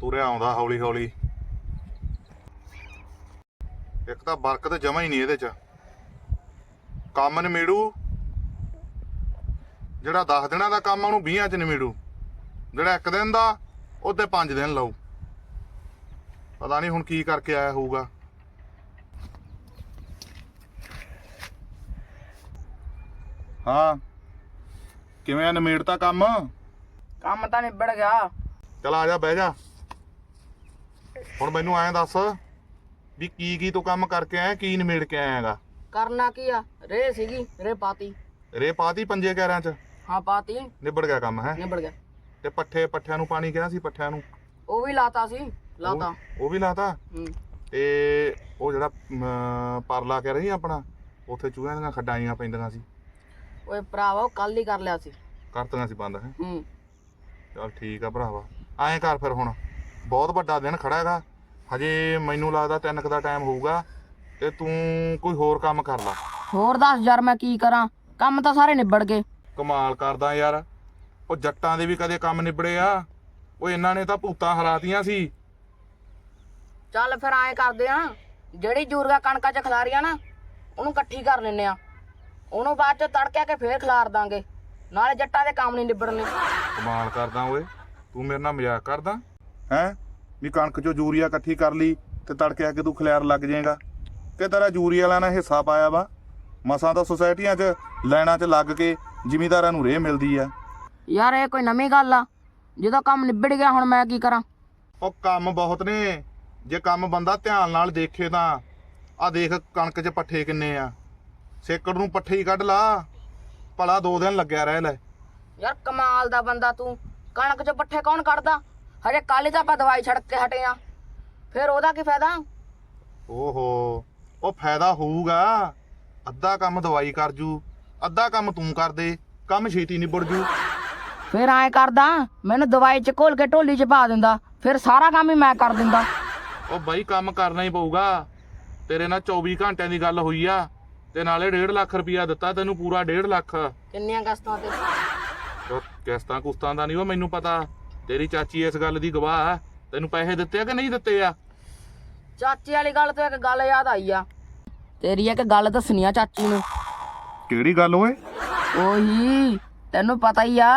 ਤੁਰਿਆ ਆਉਂਦਾ ਹੌਲੀ ਹੌਲੀ। ਇੱਕ ਤਾਂ ਬਰਕਤ ਜਮਾ ਹੀ ਨਹੀਂ ਇਹਦੇ ਚ। ਕੰਮ ਨਿਮੇੜੂ। ਜਿਹੜਾ 10 ਦਿਨਾਂ ਦਾ ਕੰਮ ਉਹਨੂੰ 20 ਚ ਨਿਮੇੜੂ। ਜਿਹੜਾ ਇੱਕ ਦਿਨ ਦਾ ਉਹ ਤੇ 5 ਦਿਨ ਲਾਊ। ਪਤਾ ਨਹੀਂ ਹੁਣ ਕੀ ਕਰਕੇ ਆਇਆ ਹੋਊਗਾ। ਹਾਂ। ਕਿਵੇਂ ਆ ਨਿਮੇੜਤਾ ਕੰਮ? ਕੰਮ ਤਾਂ ਨਿਬੜ ਗਿਆ। ਚਲ ਆ ਜਾ ਬਹਿ ਜਾ। ਹੁਣ ਮੈਨੂੰ ਐਂ ਦੱਸ ਵੀ ਕੀ ਕੀ ਤੂੰ ਕੰਮ ਕਰਕੇ ਆਇਆ ਕੀ ਨਿਮੇੜ ਕੇ ਆਇਆਗਾ ਕਰਨਾ ਕੀ ਆ? ਰੇ ਸੀਗੀ ਰੇ ਪਾਤੀ। ਰੇ ਪਾਤੀ ਪੰਜੇ ਕਹਿਰਾਂ ਚ? ਹਾਂ ਪਾਤੀ। ਨਿਬੜ ਗਿਆ ਕੰਮ ਹੈ? ਨਿਬੜ ਗਿਆ। ਤੇ ਪੱਠੇ ਪੱਠਿਆਂ ਨੂੰ ਪਾਣੀ ਕਿਹਾ ਸੀ ਪੱਠਿਆਂ ਨੂੰ? ਉਹ ਵੀ ਲਾਤਾ ਸੀ ਲਾਤਾ। ਉਹ- ਉਹ ਵੀ ਲਾਤਾ? ਹੂੰ। ਤੇ ਉਹ ਜਿਹੜਾ ਪਰਲਾ ਕਹਿ ਰਹੀ ਆਪਣਾ ਉੱਥੇ ਚੂਹਿਆਂ ਦੀਆਂ ਖੱਡਾਂ ਆਈਆਂ ਪੈਂਦੀਆਂ ਸੀ। ਓਏ ਭਰਾਵਾ ਕੱਲ ਹੀ ਕਰ ਲਿਆ ਸੀ। ਕਰਤੀਆਂ ਸੀ ਬੰਦ ਹੈ? ਹੂੰ। ਚਲ ਠੀਕ ਆ ਭਰਾਵਾ। ਐਂ ਕਰ ਫਿਰ ਹੁਣ। ਬਹੁਤ ਵੱਡਾ ਦਿਨ ਖੜਾ ਹੈਗਾ। ਹਜੇ ਮੈਨੂੰ ਲੱਗਦਾ ਤਿੰਨ ਕੁ ਦਾ ਟਾਈਮ ਹੋਊਗਾ ਤੇ ਤੂੰ ਕੋਈ ਹੋਰ ਕੰਮ ਕਰ ਲਾ। ਹੋਰ ਦੱਸ ਯਾਰ ਮੈਂ ਕੀ ਕਰਾਂ? ਕੰਮ ਤਾਂ ਸਾਰੇ ਨਿਬੜ ਗਏ। ਕਮਾਲ ਕਰਦਾ ਯਾਰ। ਉਹ ਜੱਟਾਂ ਦੇ ਵੀ ਕਦੇ ਕੰਮ ਨਿਬੜੇ ਆ। ਉਹ ਇਹਨਾਂ ਨੇ ਤਾਂ ਭੂਤਾਂ ਹਰਾਤੀਆਂ ਸੀ। ਚੱਲ ਫਿਰ ਐਂ ਕਰਦੇ ਆ। ਜਿਹੜੀ ਜੂਰਗਾ ਕਣਕਾਂ ਚ ਖਲਾਰੀਆਂ ਨਾ ਉਹਨੂੰ ਇਕੱਠੀ ਕਰ ਲੈਨੇ ਆ। ਉਹਨੂੰ ਬਾਅਦ ਚ ਤੜਕੇ ਕੇ ਫੇਰ ਖਲਾਰ ਦਾਂਗੇ। ਨਾਲੇ ਜੱਟਾਂ ਦੇ ਕੰਮ ਨਹੀਂ ਨਿਬੜਨੇ। ਕਮਾਲ ਕਰਦਾ ਓਏ। ਤੂੰ ਮੇਰੇ ਨਾਲ ਮਜ਼ਾਕ ਕਰਦਾ। ਹੈ? ਵੀ ਕਣਕ ਚੋਂ ਯੂਰੀਆ ਇਕੱਠੀ ਕਰ ਲਈ ਤੇ ਤੜਕੇ ਆ ਕੇ ਤੂੰ ਖਲਿਆਰ ਲੱਗ ਜਾਏਗਾ। ਕਿ ਤੇਰਾ ਯੂਰੀਆ ਵਾਲਾ ਨੇ ਹਿੱਸਾ ਪਾਇਆ ਵਾ? ਮਸਾਂ ਤਾਂ ਸੁਸਾਇਟੀਆਂ 'ਚ ਲਾਈਨਾਂ 'ਚ ਲੱਗ ਕੇ ਜ਼ਿਮੀਂਦਾਰਾਂ ਨੂੰ ਰੇਹ ਮਿਲਦੀ ਆ। ਯਾਰ ਇਹ ਕੋਈ ਨਵੀਂ ਗੱਲ ਆ। ਜਦੋਂ ਕੰਮ ਨਿਬੜ ਗਿਆ ਹੁਣ ਮੈਂ ਕੀ ਕਰਾਂ? ਉਹ ਕੰਮ ਬਹੁਤ ਨੇ। ਜੇ ਕੰਮ ਬੰਦਾ ਧਿਆਨ ਨਾਲ ਦੇਖੇ ਤਾਂ। ਆ ਦੇਖ ਕਣਕ 'ਚ ਪੱਠੇ ਕਿੰਨੇ ਆ। ਸੇਕੜ ਨੂੰ ਪੱਠੇ ਹੀ ਕੱਢ ਲਾ। ਭਲਾ ਦੋ ਦਿਨ ਲੱਗਿਆ ਰਹਿ ਲੈ। ਯਾਰ ਕਮਾਲ ਦਾ ਬੰਦਾ ਤੂੰ। ਕਣਕ ਚ ਪੱਠੇ ਕੌਣ ਕੱਢਦਾ? ਹਜੇ ਕੱਲ ਤਾਂ ਆਪਾਂ ਦਵਾਈ ਛੜਕ ਕੇ ਹਟੇ ਆ। ਫਿਰ ਉਹਦਾ ਕੀ ਫਾਇਦਾ? ਓਹੋ ਉਹ ਫਾਇਦਾ ਹੋਊਗਾ। ਅੱਧਾ ਕੰਮ ਦਵਾਈ ਕਰ ਜੂ ਅੱਧਾ ਕੰਮ ਤੂੰ ਕਰ ਦੇ ਕੰਮ ਛੇਤੀ ਨਿਬੜ ਜੂ। ਫਿਰ ਐਂ ਕਰਦਾ ਮੈਨੂੰ ਦਵਾਈ ਚ ਘੋਲ ਕੇ ਢੋਲੀ ਚ ਪਾ ਦਿੰਦਾ ਫਿਰ ਸਾਰਾ ਕੰਮ ਹੀ ਮੈਂ ਕਰ ਦਿੰਦਾ। ਉਹ ਬਾਈ ਕੰਮ ਕਰਨਾ ਹੀ ਪਊਗਾ। ਤੇਰੇ ਨਾਲ 24 ਘੰਟਿਆਂ ਦੀ ਗੱਲ ਹੋਈ ਆ ਤੇ ਨਾਲੇ 1.5 ਲੱਖ ਰੁਪਇਆ ਦਿੱਤਾ ਤੈਨੂੰ ਪੂਰਾ 1.5 ਲੱਖ। ਕਿੰਨੀਆਂ ਕਿਸ਼ਤਾਂ ਤੇ? ਉਹ ਕਿਸ਼ਤਾਂ ਕੁਸਤਾਂ ਦਾ ਨਹੀਂ ਉਹ ਮੈਨੂੰ ਪਤਾ। ਤੇਰੀ ਚਾਚੀ ਇਸ ਗੱਲ ਦੀ ਗਵਾਹ ਆ। ਤੈਨੂੰ ਪੈਸੇ ਦਿੱਤੇ ਆ ਕਿ ਨਹੀਂ ਦਿੱਤੇ ਆ? ਚਾਚੀ ਵਾਲੀ ਗੱਲ ਤੋਂ ਇੱਕ ਗੱਲ ਯਾਦ ਆਈ ਆ। ਤੇਰੀ ਇੱਕ ਗੱਲ ਦੱਸਣੀ ਆ ਚਾਚੀ ਨੂੰ। ਕਿਹੜੀ ਗੱਲ ਓਏ? ਉਹੀ ਤੈਨੂੰ ਪਤਾ ਹੀ ਆ।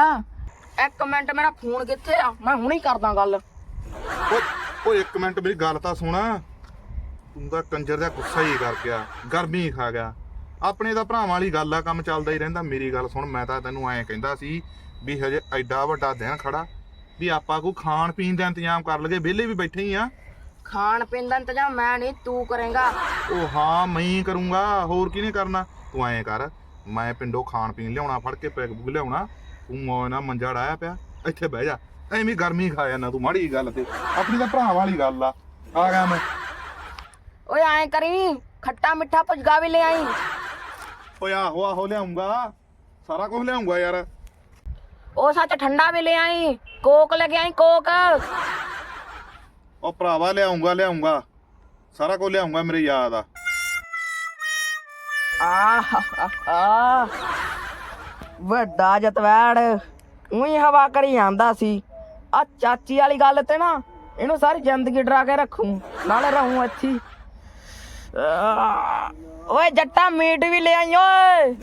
ਇੱਕ ਮਿੰਟ ਮੇਰਾ ਫੋਨ ਕਿੱਥੇ ਆ? ਮੈਂ ਹੁਣੇ ਹੀ ਕਰਦਾ ਗੱਲ। ਓਏ ਓਏ ਇੱਕ ਮਿੰਟ ਮੇਰੀ ਗੱਲ ਤਾਂ ਸੁਣ। ਤੂੰ ਤਾਂ ਕੰਜਰ ਦਾ ਗੁੱਸਾ ਹੀ ਕਰ ਗਿਆ। ਗਰਮੀ ਖਾ ਗਿਆ। ਆਪਣੇ ਤਾਂ ਭਰਾਵਾਂ ਵਾਲੀ ਗੱਲ ਆ ਕੰਮ ਚੱਲਦਾ ਹੀ ਰਹਿੰਦਾ। ਮੇਰੀ ਗੱਲ ਸੁਣ ਮੈਂ ਤਾਂ ਤੈਨੂੰ ਐਂ ਕਹਿੰਦਾ ਸੀ ਵੀ ਹਜੇ ਐਡਾ ਵੱਡਾ ਦਿਨ ਖੜਾ। ਵੀ ਆਪਾਂ ਕੋਈ ਖਾਣ ਪੀਣ ਦਾ ਇੰਤਜ਼ਾਮ ਕਰ ਲਗੇ ਵਿਹਲੇ ਵੀ ਬੈਠੇ ਹੀ ਆ। ਖਾਣ ਪੀਣ ਦਾ ਇੰਤਜ਼ਾਮ ਮੈਂ ਨਹੀਂ ਤੂੰ ਕਰੇਗਾ। ਉਹ ਹਾਂ ਮੈਂ ਹੀ ਕਰੂੰਗਾ ਹੋਰ ਕਿਹਨੇ ਕਰਨਾ? ਤੂੰ ਐਂ ਕਰ ਮੈਂ ਪਿੰਡੋਂ ਖਾਣ ਪੀਣ ਲਿਆਉਣਾ ਫੜ ਕੇ ਪੈਗ ਪੁਗ ਲਿਆਉਣਾ ਤੂੰ ਮੌਜ ਨਾਲ ਮੰਜਾ ਡਾਇਆ ਪਿਆ ਇੱਥੇ ਬਹਿ ਜਾ। ਐਵੇਂ ਗਰਮੀ ਖਾ ਜਾਣਾ ਤੂੰ ਮਾੜੀ ਗੱਲ ਤੇ। ਆਪਣੀ ਤਾਂ ਭਰਾਵਾਂ ਵਾਲੀ ਗੱਲ ਆ। ਆ ਗਿਆ ਮੈਂ। ਓਏ ਐਂ ਕਰੀ ਖੱਟਾ ਮਿੱਠਾ ਪੁਜਗਾ ਵੀ ਲੈ ਆਈ। ਓਏ ਆਹੋ ਆਹੋ ਲਿਆਉਂਗਾ। ਸਾਰਾ ਕੁਝ ਲਿਆਉਂਗਾ ਯਾਰ। ਉਹ ਸੱਚ ਠੰਡਾ ਵੀ ਲੈ ਆਈ ਕੋਕ ਲੈ ਕੇ ਆਈ ਕੋਕ। ਉਹ ਭਰਾਵਾ ਲਿਆਉਂਗਾ ਲਿਆਉਂਗਾ। ਸਾਰਾ ਕੁਝ ਲਿਆਉਂਗਾ ਮੇਰੇ ਯਾਦ ਆ। ਆਹ ਵੱਡਾ ਜਤਵੈੜ ਉਹੀ ਹਵਾ ਕਰੀ ਜਾਂਦਾ ਸੀ। ਆ ਚਾਚੀ ਵਾਲੀ ਗੱਲ ਤੇ ਨਾ ਇਹਨੂੰ ਸਾਰੀ ਜ਼ਿੰਦਗੀ ਡਰਾ ਕੇ ਰੱਖੂ ਨਾਲੇ ਰਹੂੰ। ਆਹ, ਓਏ ਜੱਟਾ ਮੀਟ ਵੀ ਲੈ ਆਈ ਓਏ।